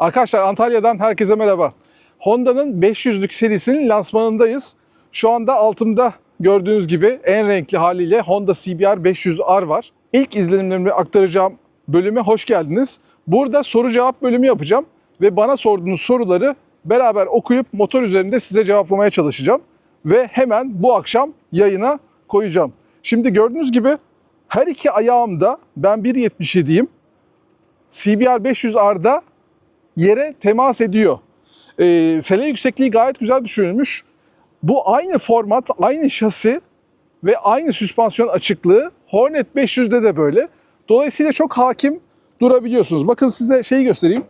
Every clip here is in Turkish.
Arkadaşlar Antalya'dan herkese merhaba. Honda'nın 500'lük serisinin lansmanındayız. Şu anda altımda gördüğünüz gibi en renkli haliyle Honda CBR 500R var. İlk izlenimlerimi aktaracağım bölüme hoş geldiniz. Burada soru cevap bölümü yapacağım ve bana sorduğunuz soruları beraber okuyup motor üzerinde size cevaplamaya çalışacağım. Ve hemen bu akşam yayına koyacağım. Şimdi gördüğünüz gibi her iki ayağımda ben 1.77'yim. CBR 500R'da yere temas ediyor. Ee, sele yüksekliği gayet güzel düşünülmüş. Bu aynı format, aynı şasi ve aynı süspansiyon açıklığı Hornet 500'de de böyle. Dolayısıyla çok hakim durabiliyorsunuz. Bakın size şeyi göstereyim.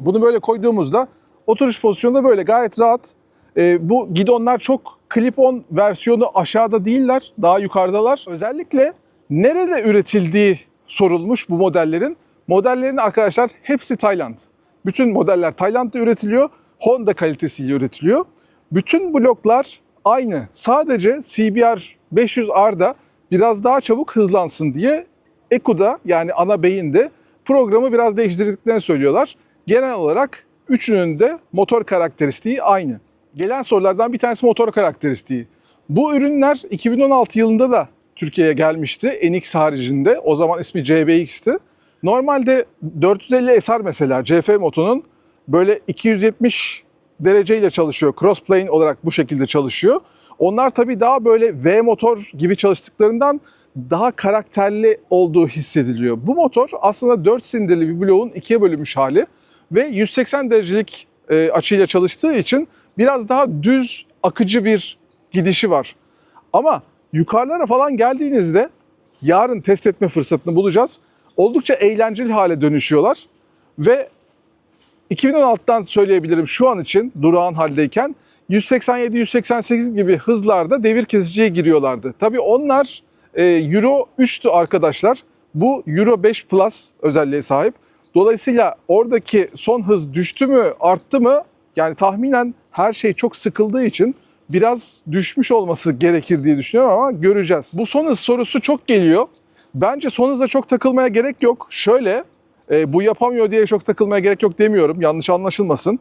Bunu böyle koyduğumuzda oturuş pozisyonunda böyle gayet rahat. Ee, bu gidonlar çok clip-on versiyonu aşağıda değiller, daha yukarıdalar. Özellikle nerede üretildiği sorulmuş bu modellerin. Modellerin arkadaşlar hepsi Tayland. Bütün modeller Tayland'da üretiliyor. Honda kalitesiyle üretiliyor. Bütün bloklar aynı. Sadece CBR 500R'da biraz daha çabuk hızlansın diye ECU'da yani ana beyinde programı biraz değiştirdiklerini söylüyorlar. Genel olarak üçünün de motor karakteristiği aynı. Gelen sorulardan bir tanesi motor karakteristiği. Bu ürünler 2016 yılında da Türkiye'ye gelmişti. NX haricinde. O zaman ismi CBX'ti. Normalde 450 SR mesela CF motonun böyle 270 dereceyle çalışıyor. Crossplane olarak bu şekilde çalışıyor. Onlar tabii daha böyle V motor gibi çalıştıklarından daha karakterli olduğu hissediliyor. Bu motor aslında 4 silindirli bir bloğun ikiye bölünmüş hali ve 180 derecelik e, açıyla çalıştığı için biraz daha düz akıcı bir gidişi var. Ama yukarılara falan geldiğinizde yarın test etme fırsatını bulacağız. Oldukça eğlenceli hale dönüşüyorlar ve 2016'dan söyleyebilirim şu an için durağan haldeyken 187-188 gibi hızlarda devir kesiciye giriyorlardı. Tabii onlar e, Euro 3'tü arkadaşlar. Bu Euro 5 Plus özelliğe sahip. Dolayısıyla oradaki son hız düştü mü, arttı mı? Yani tahminen her şey çok sıkıldığı için biraz düşmüş olması gerekir diye düşünüyorum ama göreceğiz. Bu son hız sorusu çok geliyor. Bence son hıza çok takılmaya gerek yok. Şöyle, e, bu yapamıyor diye çok takılmaya gerek yok demiyorum. Yanlış anlaşılmasın.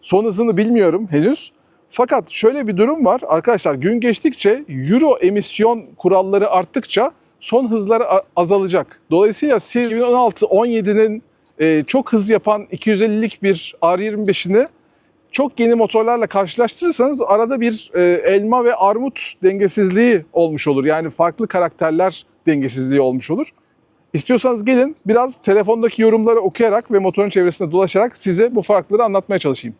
Son hızını bilmiyorum henüz. Fakat şöyle bir durum var. Arkadaşlar gün geçtikçe Euro emisyon kuralları arttıkça son hızları azalacak. Dolayısıyla siz 2016-17'nin e, çok hız yapan 250'lik bir R25'ini çok yeni motorlarla karşılaştırırsanız arada bir e, elma ve armut dengesizliği olmuş olur. Yani farklı karakterler dengesizliği olmuş olur. İstiyorsanız gelin biraz telefondaki yorumları okuyarak ve motorun çevresinde dolaşarak size bu farkları anlatmaya çalışayım.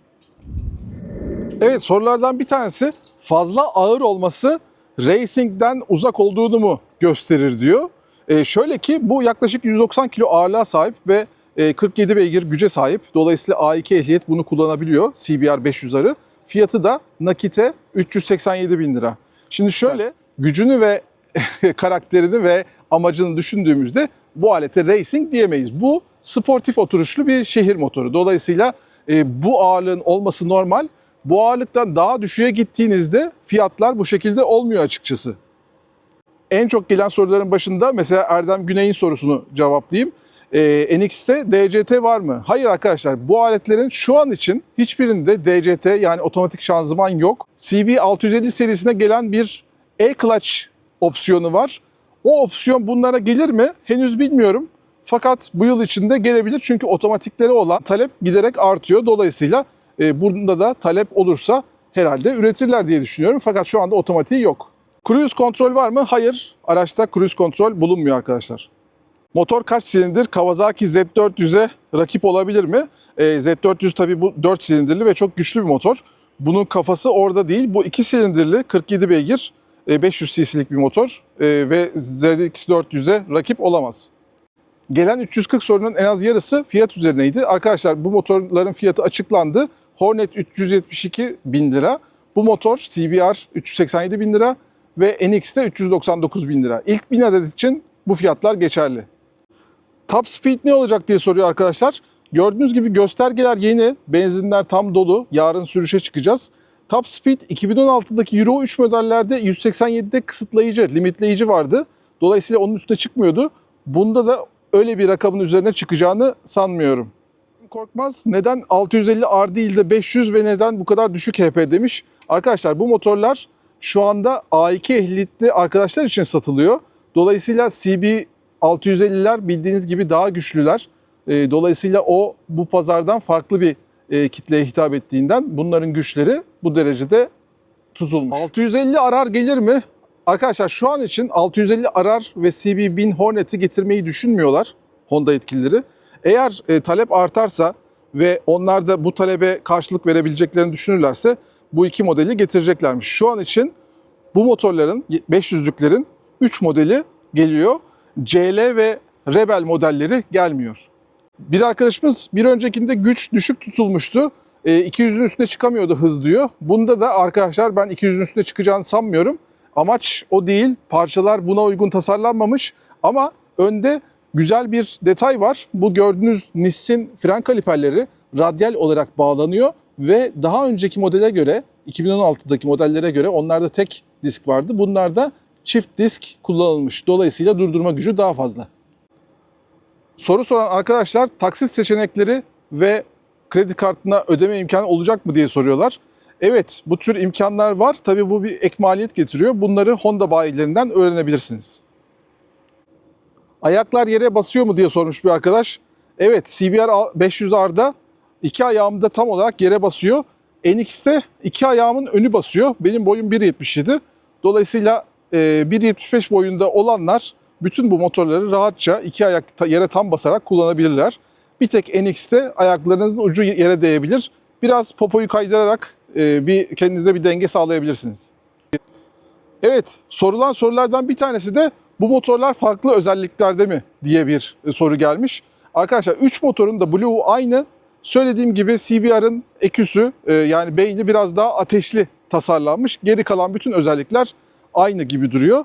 Evet sorulardan bir tanesi fazla ağır olması racing'den uzak olduğunu mu gösterir diyor. Ee, şöyle ki bu yaklaşık 190 kilo ağırlığa sahip ve e, 47 beygir güce sahip. Dolayısıyla A2 ehliyet bunu kullanabiliyor CBR 500'ları. Fiyatı da nakite 387 bin lira. Şimdi şöyle gücünü ve karakterini ve amacını düşündüğümüzde bu alete racing diyemeyiz. Bu sportif oturuşlu bir şehir motoru. Dolayısıyla e, bu ağırlığın olması normal. Bu ağırlıktan daha düşüğe gittiğinizde fiyatlar bu şekilde olmuyor açıkçası. En çok gelen soruların başında mesela Erdem Güney'in sorusunu cevaplayayım. Ee, NX'te DCT var mı? Hayır arkadaşlar bu aletlerin şu an için hiçbirinde DCT yani otomatik şanzıman yok. CB 650 serisine gelen bir e-clutch opsiyonu var. O opsiyon bunlara gelir mi? Henüz bilmiyorum. Fakat bu yıl içinde gelebilir çünkü otomatikleri olan talep giderek artıyor. Dolayısıyla e, bunda da talep olursa herhalde üretirler diye düşünüyorum. Fakat şu anda otomatiği yok. Cruise kontrol var mı? Hayır. Araçta cruise kontrol bulunmuyor arkadaşlar. Motor kaç silindir? Kawasaki Z400'e rakip olabilir mi? E, Z400 tabii bu 4 silindirli ve çok güçlü bir motor. Bunun kafası orada değil. Bu 2 silindirli 47 beygir 500 cc'lik bir motor e, ve ZX400'e rakip olamaz. Gelen 340 sorunun en az yarısı fiyat üzerineydi. Arkadaşlar bu motorların fiyatı açıklandı. Hornet 372 bin lira. Bu motor CBR 387 bin lira ve NX'te 399 bin lira. İlk 1000 adet için bu fiyatlar geçerli. Top speed ne olacak diye soruyor arkadaşlar. Gördüğünüz gibi göstergeler yeni, benzinler tam dolu. Yarın sürüşe çıkacağız. Top speed 2016'daki Euro 3 modellerde 187'de kısıtlayıcı, limitleyici vardı. Dolayısıyla onun üstüne çıkmıyordu. Bunda da öyle bir rakamın üzerine çıkacağını sanmıyorum. Korkmaz neden 650R değil de 500 ve neden bu kadar düşük HP demiş. Arkadaşlar bu motorlar şu anda A2 ehliyetli arkadaşlar için satılıyor. Dolayısıyla CB 650'ler bildiğiniz gibi daha güçlüler. Ee, Dolayısıyla o bu pazardan farklı bir e, kitleye hitap ettiğinden bunların güçleri bu derecede tutulmuş. 650 arar gelir mi? Arkadaşlar şu an için 650 arar ve CB 1000 Hornet'i getirmeyi düşünmüyorlar Honda yetkilileri. Eğer e, talep artarsa ve onlar da bu talebe karşılık verebileceklerini düşünürlerse bu iki modeli getireceklermiş. Şu an için bu motorların 500'lüklerin 3 modeli geliyor. CL ve Rebel modelleri gelmiyor. Bir arkadaşımız bir öncekinde güç düşük tutulmuştu. E, 200'ün üstüne çıkamıyordu hız diyor. Bunda da arkadaşlar ben 200'ün üstüne çıkacağını sanmıyorum. Amaç o değil. Parçalar buna uygun tasarlanmamış. Ama önde güzel bir detay var. Bu gördüğünüz Nissin fren kaliperleri radyal olarak bağlanıyor ve daha önceki modele göre 2016'daki modellere göre onlarda tek disk vardı. Bunlarda çift disk kullanılmış. Dolayısıyla durdurma gücü daha fazla. Soru soran arkadaşlar taksit seçenekleri ve kredi kartına ödeme imkanı olacak mı diye soruyorlar. Evet bu tür imkanlar var. Tabii bu bir ek maliyet getiriyor. Bunları Honda bayilerinden öğrenebilirsiniz. Ayaklar yere basıyor mu diye sormuş bir arkadaş. Evet CBR 500R'da iki ayağım da tam olarak yere basıyor. NX'te iki ayağımın önü basıyor. Benim boyum 1.77. Dolayısıyla e, 1.75 boyunda olanlar bütün bu motorları rahatça iki ayak yere tam basarak kullanabilirler. Bir tek NX'te ayaklarınızın ucu yere değebilir. Biraz popoyu kaydırarak e, bir kendinize bir denge sağlayabilirsiniz. Evet, sorulan sorulardan bir tanesi de bu motorlar farklı özelliklerde mi diye bir e, soru gelmiş. Arkadaşlar 3 motorun da Blue aynı. Söylediğim gibi CBR'ın eküsü e, yani beyni biraz daha ateşli tasarlanmış. Geri kalan bütün özellikler aynı gibi duruyor.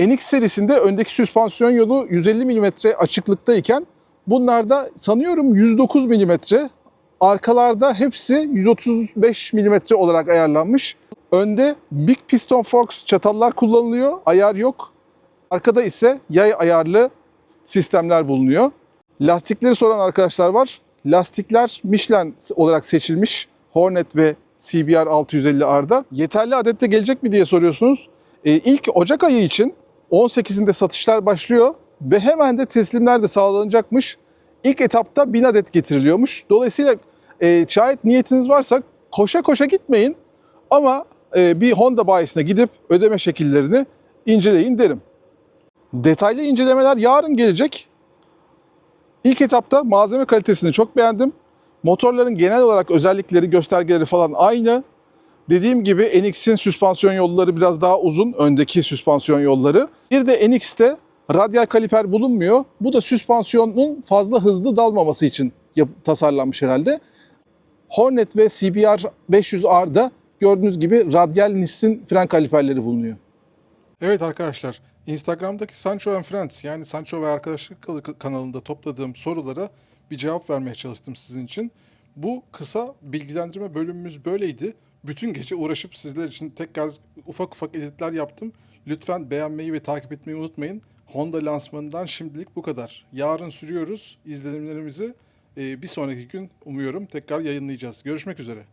NX serisinde öndeki süspansiyon yolu 150 mm açıklıktayken bunlarda sanıyorum 109 mm. Arkalarda hepsi 135 mm olarak ayarlanmış. Önde Big Piston Fox çatallar kullanılıyor. Ayar yok. Arkada ise yay ayarlı sistemler bulunuyor. Lastikleri soran arkadaşlar var. Lastikler Michelin olarak seçilmiş. Hornet ve CBR 650R'da. Yeterli adette gelecek mi diye soruyorsunuz. Ee, ilk Ocak ayı için 18'inde satışlar başlıyor ve hemen de teslimler de sağlanacakmış. İlk etapta 1000 adet getiriliyormuş. Dolayısıyla e, şayet niyetiniz varsa koşa koşa gitmeyin ama e, bir Honda bayisine gidip ödeme şekillerini inceleyin derim. Detaylı incelemeler yarın gelecek. İlk etapta malzeme kalitesini çok beğendim. Motorların genel olarak özellikleri, göstergeleri falan aynı. Dediğim gibi NX'in süspansiyon yolları biraz daha uzun, öndeki süspansiyon yolları. Bir de NX'te radyal kaliper bulunmuyor. Bu da süspansiyonun fazla hızlı dalmaması için tasarlanmış herhalde. Hornet ve CBR 500R'da gördüğünüz gibi radyal Nissin fren kaliperleri bulunuyor. Evet arkadaşlar, Instagram'daki Sancho and Friends yani Sancho ve Arkadaşlık kanalında topladığım sorulara bir cevap vermeye çalıştım sizin için. Bu kısa bilgilendirme bölümümüz böyleydi. Bütün gece uğraşıp sizler için tekrar ufak ufak editler yaptım. Lütfen beğenmeyi ve takip etmeyi unutmayın. Honda lansmanından şimdilik bu kadar. Yarın sürüyoruz. İzlenimlerimizi e, bir sonraki gün umuyorum tekrar yayınlayacağız. Görüşmek üzere.